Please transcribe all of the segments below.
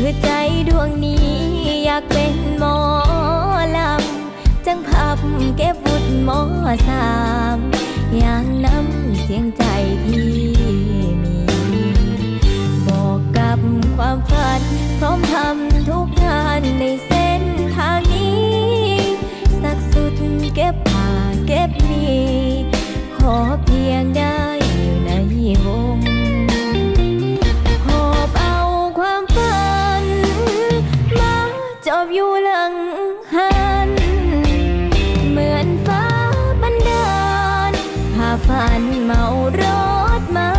คือใจดวงนี้อยากเป็นหมอลำ จังพับเก็บวุฒิหมอสามอย่างน้ำเสียงใจที่มี บอกกับความฝันพร้อมทำ ฝันเมารถมา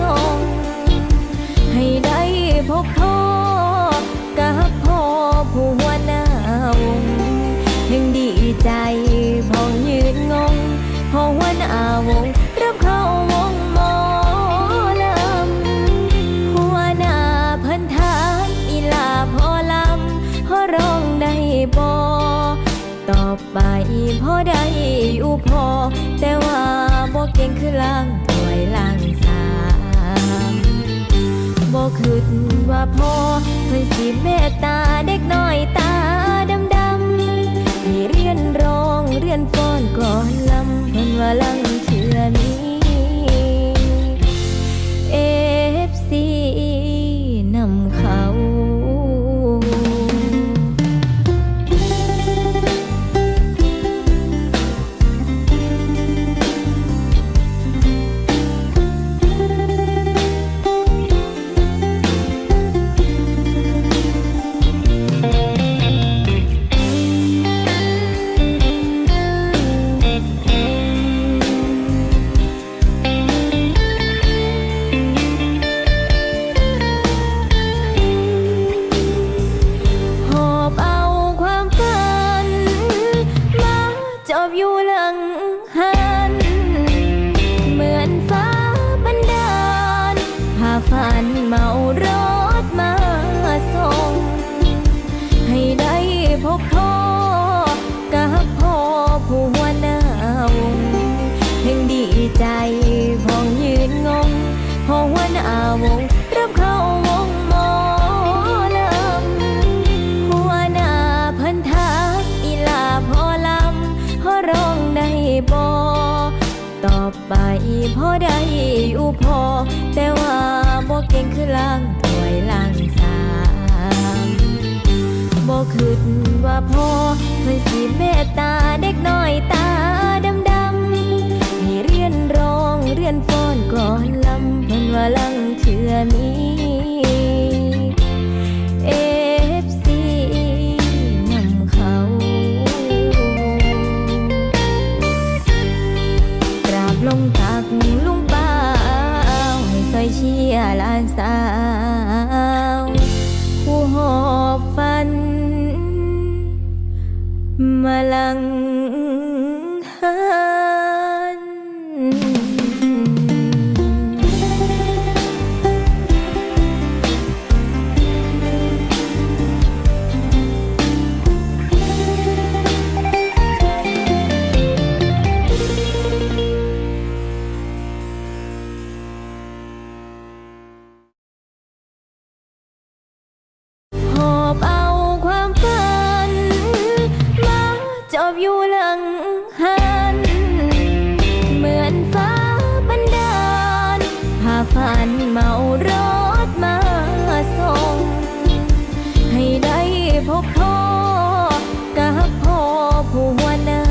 ส่ง ให้ได้พบพ่อกับพ่อผู้หัวหน้าวงยังดีใจพองยืนงง พอหัวหน้าวงรับเข้า ไปพอได้อยู่พอ แต่ว่าบ่เก่งคือล่างถวยล่างสามบ่คิดว่าพอเพิ่นสิเมตตาเด็กน้อยตาดำดำๆให้เรียนร้องเรียนฟ้อนก่อนลำเพิ่นว่าลังาฝันเมารถมาส่ง ให้ได้พบพ่อกับพ่อผู้หัวหน้าวงยังดีใจพองยืนงงพอหัวหน้าวงรับเข้าวงหมอลำหัวหน้าพิ่นทักอีลาพอลำพอร้องได้บ่ต่อไปพอได้อยู่พอ เก่งคือล่างถวยล่างสามบ่คิดว่าพ่อเพิ่นสิเมตตาเด็กน้อยตาดำดำๆให้เรียนร้องเรียนฟ้อนก่อนลำเพิ่นว่าลังเชื่อมีเอฟซีนำเขากราบลงตักลุงป ลานสาว ผู้หอบฟัน มาลังานเมารถมาส่ง ให้ได้พบพ่อกับพ่อผู้หัวหน้า